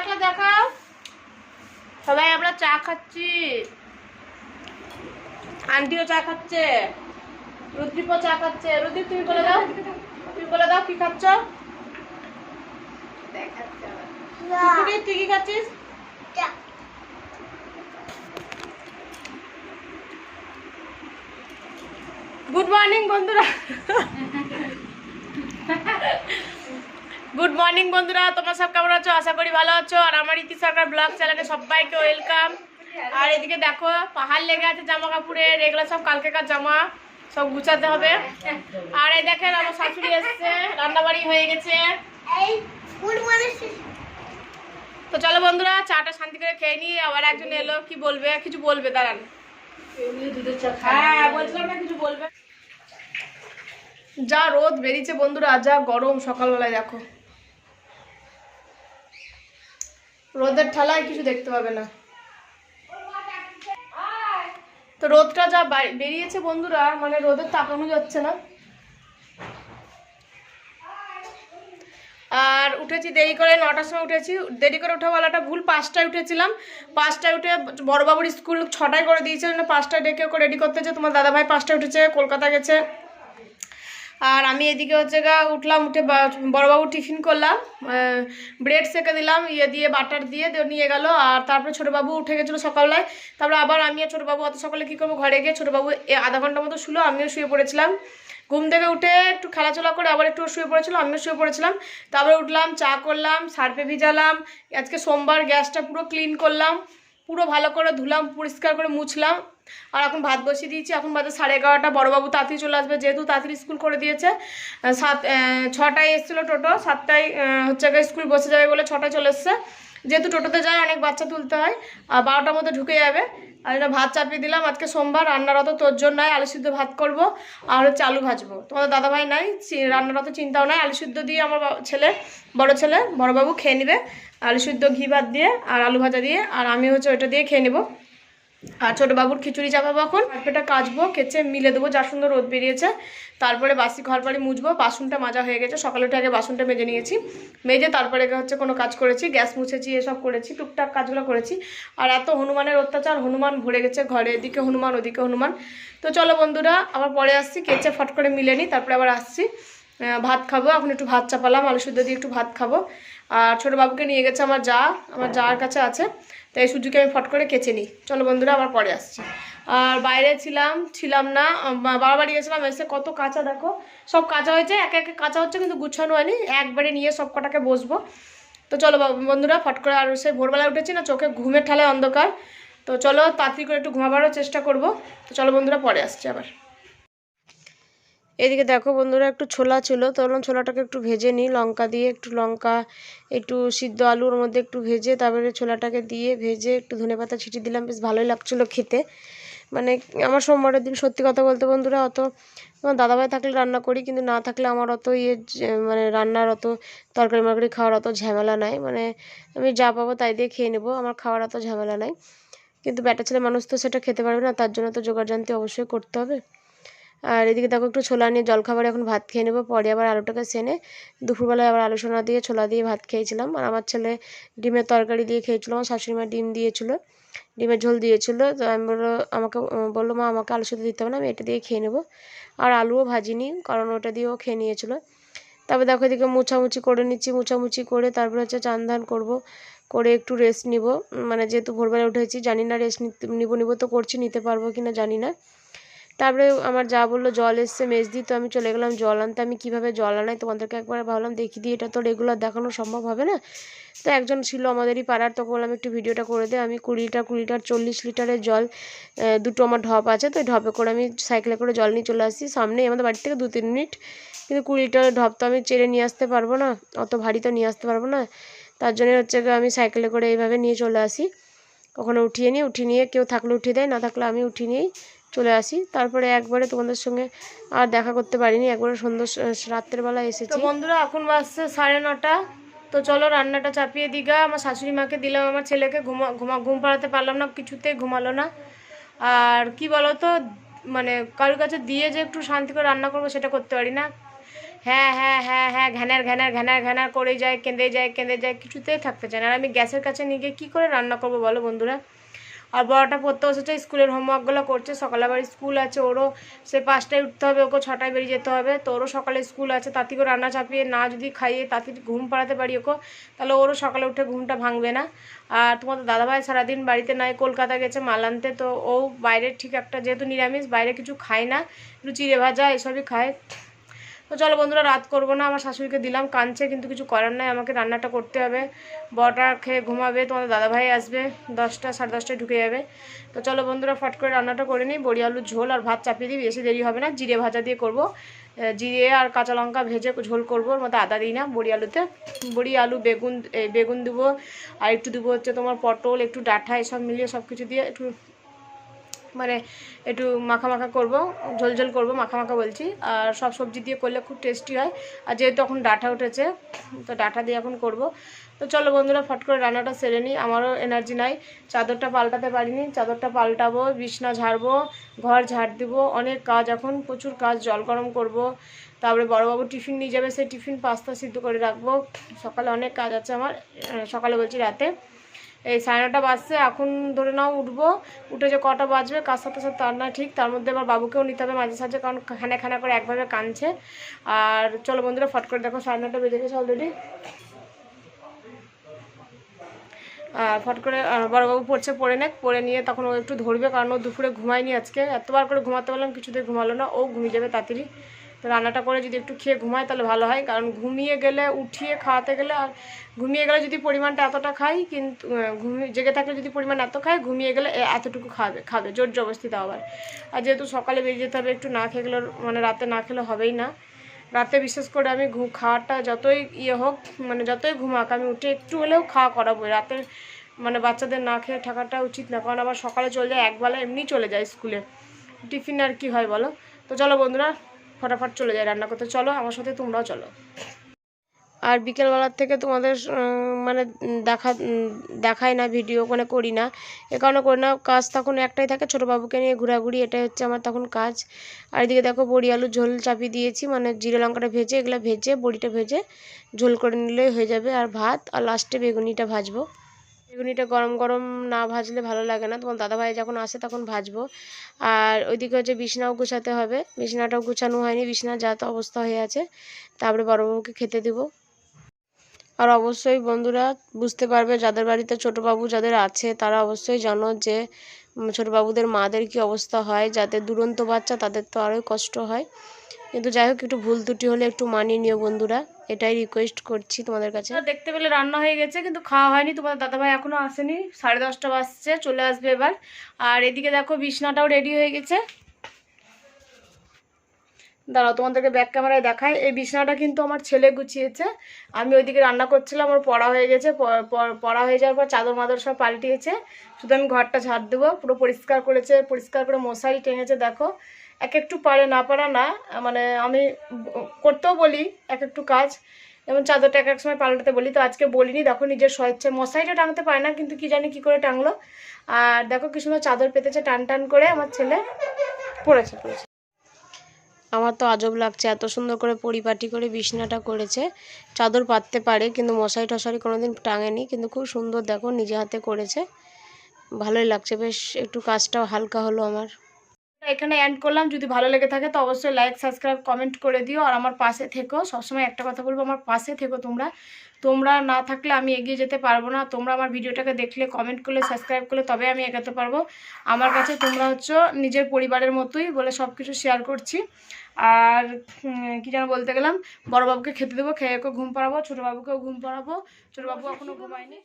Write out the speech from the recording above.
দেখা দেখাও। সবাই আমরা চা খাচ্ছি। আন্টিও চা খাচ্ছে। রুদ্রীপও চা খাচ্ছে। রুদ্রীপ তুমি বলে দাও। তুমি বলে দাও কি খাচ্ছ? তুই কি খাচ্ছিস? গুড মর্নিং বন্ধুরা। গুড মর্নিং বন্ধুরা। তোমরা সব কেমন আছো? আশা করি ভালো আছো। আর আমার ইতি সরকার ব্লগ চ্যানেলে সবাইকে ওয়েলকাম আর এদিকে দেখো, পাহাড় লেগে আছে জামা কাপড়ের এগুলো সব কালকেকার জামা। সব গুছাতে হবে। আর এই দেখেন, আমার শাশুড়ি এসছে। রান্নাবাড়ি হয়ে গেছে। তো চলো বন্ধুরা, চাটা শান্তি করে খেয়ে নিই আবার একজন এলো। কি বলবে? কিছু বলবে? দাঁড়ান। হ্যাঁ কিছু বলবে? যা রোদ বেরিয়েছে বন্ধুরা যা গরম সকালবেলায়, দেখো। রোদের ঠেলায় কিছু দেখতে পাবে না। তো রোদটা যা বেরিয়েছে বন্ধুরা মানে রোদের তাকানো যাচ্ছে না। আর উঠেছি দেরি করে নটার সময় উঠেছি। দেরি করে ওঠা বলাটা ভুল পাঁচটায় উঠেছিলাম। পাঁচটায় উঠে বড়বাবুর স্কুল ছটায় করে দিয়েছে জন্য পাঁচটায় ডেকে ওকে রেডি করতে যে তোমার দাদাভাই পাঁচটায় উঠেছে, কলকাতা গেছে। আর আমি এদিকে হচ্ছে গা উঠলাম, উঠে বড়বাবু টিফিন করলাম ব্রেড সেকে দিলাম ইয়ে দিয়ে বাটার দিয়ে নিয়ে গেল, আর তারপরে ছোটোবাবু উঠে গেছিল সকালবেলায়, তারপরে আবার আমি আর ছোটোবাবু অত সকালে কী করব, ঘরে গিয়ে ছোটোবাবু আধা ঘণ্টা মতো শুলো, আমিও শুয়ে পড়েছিলাম। ঘুম থেকে উঠে একটু খেলাচলা করে আবার একটু শুয়ে পড়েছিল, আমিও শুয়ে পড়েছিলাম। তারপরে উঠলাম, চা করলাম, সার্ফে ভিজালাম, আজকে সোমবার গ্যাসটা পুরো ক্লিন করলাম। পুরো ভালো করে ধুলাম, পরিষ্কার করে মুছলাম। আর এখন ভাত বসিয়ে দিয়েছি। এখন বাজে সাড়ে এগারোটা। বড়োবাবু তাড়াতাড়ি চলে আসবে, যেহেতু তাড়াতাড়ি স্কুল করে দিয়েছে। সাত ছটায় এসেছিল টোটো। সাতটায় হচ্ছে স্কুল বসে যাবে বলে ছটায় চলে এসছে। যেহেতু টোটোতে যায়, অনেক বাচ্চা তুলতে হয়। আর বারোটার মধ্যে ঢুকে যাবে। আর এটা ভাত চাপিয়ে দিলাম, আজকে সোমবার, রান্নার অত তোর জন্য নাই, আলু সিদ্ধ ভাত করব, আর হচ্ছে আলু ভাজবো। তোমাদের দাদাভাই নাই রান্নারত চিন্তাও নাই, আলু সিদ্ধ দিয়ে আমার ছেলে, বড় ছেলে, বড়বাবু খেয়ে নেবে, আলু সিদ্ধ ঘি ভাত দিয়ে, আর আলু ভাজা দিয়ে, আর আমি হচ্ছে ওইটা দিয়ে খেয়ে নেব। আর ছোটো বাবুর খিচুড়ি চাপাবো এখন কার্পেটটা কাচবো, কেচে মিলে দেবো, যা সুন্দর রোদ বেরিয়েছে। তারপরে বাসি ঘর বাড়ি মুছবো, বাসনটা মাজা হয়ে গেছে, সকালে উঠে আগে বাসনটা মেজে নিয়েছি। মেজে তারপরে হচ্ছে কোনো কাজ করেছি, গ্যাস মুছেছি, এসব করেছি, টুকটাক কাজগুলো করেছি। আর এত হনুমানের অত্যাচার, হনুমান ভরে গেছে ঘরে, এদিকে হনুমান, ওদিকে হনুমান। তো চলো বন্ধুরা, আবার পরে আসছি, কেচে ফট করে মিলে নিই, তারপরে আবার আসছি। ভাত খাব। এখন একটু ভাত চাপালাম, আলু সুদ্ধ দিয়ে একটু ভাত খাব। আর ছোটো বাবুকে নিয়ে গেছে আমার যা, আমার যার কাছে আছে। তাই সুজিকে আমি ফট করে কেচে নিই। চলো বন্ধুরা, আবার পরে আসছি। আর বাইরে ছিলাম ছিলাম না বাবা বাড়ি গেছিলাম, এসে কত কাঁচা দেখো। সব কাঁচা হয়েছে, এক এক কাঁচা হচ্ছে, কিন্তু গুছানো হয়নি। একবারে নিয়ে সব কটাকে বসবো। তো চলো বন্ধুরা, ফট করে আর সে ভোরবেলা উঠেছি না, চোখে ঘুমের ঠালায় অন্ধকার। তো চলো তাড়াতাড়ি করে একটু ঘুমাবারও চেষ্টা করব। তো চলো বন্ধুরা, পরে আসছি আবার। এদিকে দেখো বন্ধুরা একটু ছোলা ছিল, তো বললাম ছোলাটাকে একটু ভেজে নিই। লঙ্কা দিয়ে একটু লঙ্কা, একটু সিদ্ধ আলুর মধ্যে একটু ভেজে তারপরে ছোলাটাকে দিয়ে ভেজে একটু ধনে পাতা ছিটিয়ে দিলাম। বেশ ভালোই লাগছিল খেতে। মানে আমার সোমবারের দিন সত্যি কথা বলতে বন্ধুরা অত, আমার দাদাভাই থাকলে রান্না করি, কিন্তু না থাকলে আমার অত ইয়ে মানে রান্নার অত তরকারি মরকারি খাওয়ার অত ঝামেলা নাই। মানে আমি যা পাবো তাই দিয়ে খেয়ে নেব, আমার খাওয়ার অত ঝামেলা নাই। কিন্তু ব্যাটা ছেলে মানুষ তো সেটা খেতে পারবে না, তার জন্য তো জোগাড় জানতে অবশ্যই করতে হবে। আর এদিকে দেখো একটু ছোলা নিয়ে জলখাবারে এখন ভাত খেয়ে নেব। পরে আবার আলুটাকে সেনে দুপুরবেলায় আবার আলু সোনা দিয়ে, ছোলা দিয়ে ভাত খেয়েছিলাম। আর আমার ছেলে ডিমের তরকারি দিয়ে খেয়েছিল, আমার শাশুড়ি মা ডিম দিয়েছিলো, ডিমের ঝোল দিয়েছিলো। তো আমি বলল, আমাকে, বলল, মা, আমাকে আলু সেদ্ধ দিতে হবে না, আমি এটা দিয়ে খেয়ে নেব। আর আলুও ভাজিনি, কারণ ওটা দিয়েও খেয়ে নিয়েছিলো। তারপর দেখো এদিকে মুছামুছি করে নিচ্ছি, মুছামুছি করে তারপরে হচ্ছে চান ধান করব, করে একটু রেস্ট নিব। মানে যেহেতু ভোরবেলা উঠেছি, জানি না রেস্ট নিব নিব তো করছি, নিতে পারব কি না জানি না। তারপরে আমার যা বলল, জল এসছে মেজদি তো আমি চলে গেলাম, জল আনতে। আমি কীভাবে জল আনাই তোমাদেরকে একবার ভাবলাম, দেখি দিয়ে এটা তো রেগুলার দেখানো সম্ভব হবে না? তো একজন ছিল আমাদেরই পাড়ার তো বললাম, একটু ভিডিওটা করে দে, আমি কুড়ি লিটার লিটার চল্লিশ লিটারের জল দুটো আমার ঢপ আছে, তো ঢপে করে আমি সাইকেলে করে জল নিয়ে চলে আসি সামনেই আমাদের বাড়ি থেকে দু তিন মিনিট, কিন্তু কুড়ি লিটারের ঢপ তো আমি চেড়ে নিয়ে আসতে পারব না, অত ভারী তো নিয়ে আসতে পারব না। তার জন্য হচ্ছে আমি সাইকেলে করে এইভাবে নিয়ে চলে আসি। ওখানে উঠিয়ে নিই উঠিয়ে নিয়ে কেউ থাকলে উঠিয়ে দেয়, না থাকলে আমি উঠিয়ে নিয়েই চলে আসি। তারপরে একবারে তোমাদের সঙ্গে আর দেখা করতে পারিনি। একবারে সন্ধ্যা রাত্রেবেলা এসেছি তো বন্ধুরা এখন বাজছে সাড়ে নটা। তো চলো রান্নাটা চাপিয়ে দিগা। আমার শাশুড়ি মাকে দিলাম আমার ছেলেকে ঘুমা ঘুমা ঘুম পাড়াতে পারলাম না কিছুতেই ঘুমালো না। আর কি বলো তো মানে কারোর কাছে দিয়ে যে একটু শান্তি করে রান্না করব সেটা করতে পারি না। হ্যাঁ হ্যাঁ হ্যাঁ হ্যাঁ ঘ্যানার ঘ্যানার ঘ্যানার ঘ্যানার করে যায় কেঁদে যায় কেঁদে যায় কিছুতেই থাকতে চায় না। আর আমি গ্যাসের কাছে নিয়ে গিয়ে কী করে রান্না করব বলো বন্ধুরা? আর বড়টা পড়তে বসেছে, স্কুলের হোমওয়ার্কগুলো করছে, সকালে আবার স্কুল আছে ওরও, সে পাঁচটায় উঠতে হবে, ওকে ছটায় বেরিয়ে যেতে হবে, তো ওরও সকালে স্কুল আছে, তাঁতিকেও রান্না চাপিয়ে না যদি খাইয়ে তাঁতি ঘুম পাড়াতে পারি ওকে, তাহলে ওরও সকালে উঠে ঘুমটা ভাঙবে না। আর তোমাদের দাদাভাই সারাদিন বাড়িতে নাই, কলকাতা গেছে মাল আনতে, তো ও বাইরের ঠিক একটা, যেহেতু নিরামিষ, বাইরে কিছু খায় না, একটু চিড়ে ভাজা এসবই খায়। তো চলো বন্ধুরা, রাত করব না, আমার শাশুড়িকে দিলাম, কাঁদছে, কিন্তু কিছু করার নাই, আমাকে রান্নাটা করতে হবে। বটা খেয়ে ঘুমাবে, তোমাদের দাদাভাই আসবে, দশটা, সাড়ে দশটায় ঢুকে যাবে। তো চলো বন্ধুরা, ফট করে রান্নাটা করে নিই, বড়ি, আলুর ঝোল আর ভাত চাপিয়ে দিই বেশি দেরি হবে না, জিরে ভাজা দিয়ে করব। জিরে আর কাঁচা লঙ্কা ভেজে ঝোল করব, ওর মধ্যে আদা দিই না, বড়ি, আলুতে। বড়ি, আলু, বেগুন বেগুন দেবো, আর একটু দেবো হচ্ছে তোমার পটল, একটু ডাঁটা এসব মিলিয়ে সব কিছু দিয়ে একটু মানে একটু মাখা মাখা করব, ঝোল ঝোল করব, মাখা মাখা বলছি। আর সব সবজি দিয়ে করলে খুব টেস্টি হয়। আর যেহেতু এখন ডাটা উঠেছে, তো ডাটা দিয়ে এখন করব। তো চলো বন্ধুরা, ফট করে রান্নাটা সেরে নিই। আমারও এনার্জি নাই। চাদরটা পাল্টাতে পারিনি। চাদরটা পাল্টাবো, বিছনা ঝাড়বো, ঘর ঝাড় দেবো। অনেক কাজ এখন, প্রচুর কাজ, জল গরম করব। তারপরে বড়োবাবু টিফিন নিয়ে যাবে, সেই টিফিন পাস্তা সিদ্ধ করে রাখব। সকালে অনেক কাজ আছে আমার। সকালে বলছি রাতে। এই সাড়ে নটা বাজছে, এখন ধরে নাও উঠবো, উঠে যে কটা বাজবে, কার সাথে সাথে তার না ঠিক, তার মধ্যে আবার বাবুকেও নিতে হবে মাঝে সাঝে, কারণ খানা খানা করে একভাবে কাঁদছে। আর চলো বন্ধুরা, ফট করে দেখো সাড়ে নটা বেজে গেছে অলরেডি ফট করে বড়বাবু পড়ছে, পড়ে নেক, পড়ে নিয়ে তখন ও একটু ধরবে, কারণ ও দুপুরে ঘুমায়নি আজকে। এতবার করে ঘুমাতে পারলাম কিছুতে ঘুমালো না, ও ঘুমিয়ে যাবে তাড়াতাড়ি। তো রান্নাটা করে যদি একটু খেয়ে ঘুমায় তাহলে ভালো হয়, কারণ ঘুমিয়ে গেলে, উঠিয়ে খাওয়াতে গেলে আর ঘুমিয়ে গেলে যদি পরিমাণটা এতটা খাই, কিন্তু ঘুমিয়ে জেগে থাকলে যদি পরিমাণ এত খায় ঘুমিয়ে গেলে এতটুকু খাবে খাবে, জোর জবস্তি তাও আবার। আর যেহেতু সকালে বেরিয়ে যেতে হবে, একটু না খেয়ে গেলে মানে রাতে না খেলে হবেই না। রাতে বিশেষ করে আমি ঘু, খাওয়াটা যতই ইয়ে হোক মানে যতই ঘুমাক, আমি উঠে একটু হলেও খাওয়া করাবো। রাতে মানে বাচ্চাদের না খেয়ে থাকাটা উচিত না, কারণ আবার সকালে চলে যায়, একবেলা এমনি চলে যায় স্কুলে। টিফিন আর কি হয় বলো? তো চলো বন্ধুরা ফটাফট চলে যায় রান্না করতে। চলো, আমার সাথে তোমরাও চলো। আর বিকেলবেলার থেকে তোমাদের মানে দেখা, দেখাই না, ভিডিও মানে করি না। এ কারণে করি না, কাজ তখন একটাই থাকে, ছোটো বাবুকে নিয়ে ঘোরাঘুরি, এটাই হচ্ছে আমার তখন কাজ। আর এদিকে দেখো, বড়ি আলু ঝোল চাপিয়ে দিয়েছি মানে জিরে লঙ্কাটা ভেজে, এগুলো ভেজে, বড়িটা ভেজে ঝোল করে নিলেই হয়ে যাবে। আর ভাত, আর লাস্টে বেগুনিটা ভাজবো। বেগুনিটা গরম গরম না ভাজলে ভালো লাগে না। তোমার দাদাভাই যখন আসে তখন ভাজবো। আর ওইদিকে হচ্ছে বিছনাও গুছাতে হবে। বিছনাটাও গুছানো হয়নি বিছনা যা তো অবস্থা হয়ে আছে। তারপরে বড়বাবুকে খেতে দেবো। আর অবশ্যই বন্ধুরা বুঝতে পারবে যাদের বাড়িতে ছোটো বাবু যাদের আছে তারা অবশ্যই জানো যে উম, ছোটো বাবুদের মাদের কি অবস্থা হয়। যাদের দুরন্ত বাচ্চা তাদের তো আরোই কষ্ট হয়। কিন্তু যাই হোক, একটু ভুল ত্রুটি হলে একটু মানিয়ে নিও বন্ধুরা। এটাই রিকোয়েস্ট করছি তোমাদের কাছে। দেখতে পেলে রান্না হয়ে গেছে, কিন্তু খাওয়া হয়নি। তোমাদের দাদাভাই এখনও আসেনি। সাড়ে দশটা বাজছে, চলে আসবে এবার। আর এদিকে দেখো, বিছনাটাও রেডি হয়ে গেছে। দাঁড়াও, তোমাদেরকে ব্যাক ক্যামেরায় দেখায় এই বিছানাটা কিন্তু আমার ছেলে গুছিয়েছে। আমি ওইদিকে রান্না করছিলাম আমার পড়া হয়ে গেছে। পড়া হয়ে যাওয়ার পর চাদর মাদর সব পাল্টিয়েছে। শুধু আমি ঘরটা ঝাড় দেবো, পুরো পরিষ্কার করেছে, পরিষ্কার করে মশারি টেনেছে, দেখো। এক একটু পারে না পারা না মানে আমি করতেও বলি এক একটু কাজ। যেমন চাদরটা এক এক সময় পাল্টাতে বলি, তো আজকে বলিনি, দেখো নিজের স্বেচ্ছে মশারিটা টাঙতে পারে না, কিন্তু কি জানি কি করে টাঙলো। আর দেখো কি সুন্দর চাদর পেতেছে টান টান করে, আমার ছেলে পড়েছে পড়েছে। আমার তো আজব লাগছে, এত সুন্দর করে পরিপাটি করে বিছনাটা করেছে। চাদর পাততে পারে, কিন্তু মশারি টশারি কোনোদিন টাঙেনি, কিন্তু খুব সুন্দর দেখো, নিজে হাতে করেছে। ভালোই লাগছে, বেশ একটু কাজটাও হালকা হলো আমার। এখানে এন্ড করলাম। যদি ভালো লেগে থাকে তো অবশ্যই লাইক সাবস্ক্রাইব কমেন্ট করে দিও। আর আমার পাশে থেকো। সবসময় একটা কথা বলব, আমার পাশে থেকো তোমরা। তোমরা না থাকলে আমি এগিয়ে যেতে পারব না। তোমরা আমার ভিডিওটাকে দেখলে কমেন্ট করলে সাবস্ক্রাইব করলে, তবে আমি এগোতে পারব। আমার কাছে তোমরা হচ্ছে নিজের পরিবারের মতোই বলে সব কিছু শেয়ার করছি। আর কি যেন বলতে গেলাম? বড় বাবুকে খেতে দেবো, খেয়ে ঘুম পাড়াবো ছোটো বাবুকেও ঘুম পাড়াবো। ছোটোবাবু এখনও ঘুমায়নি।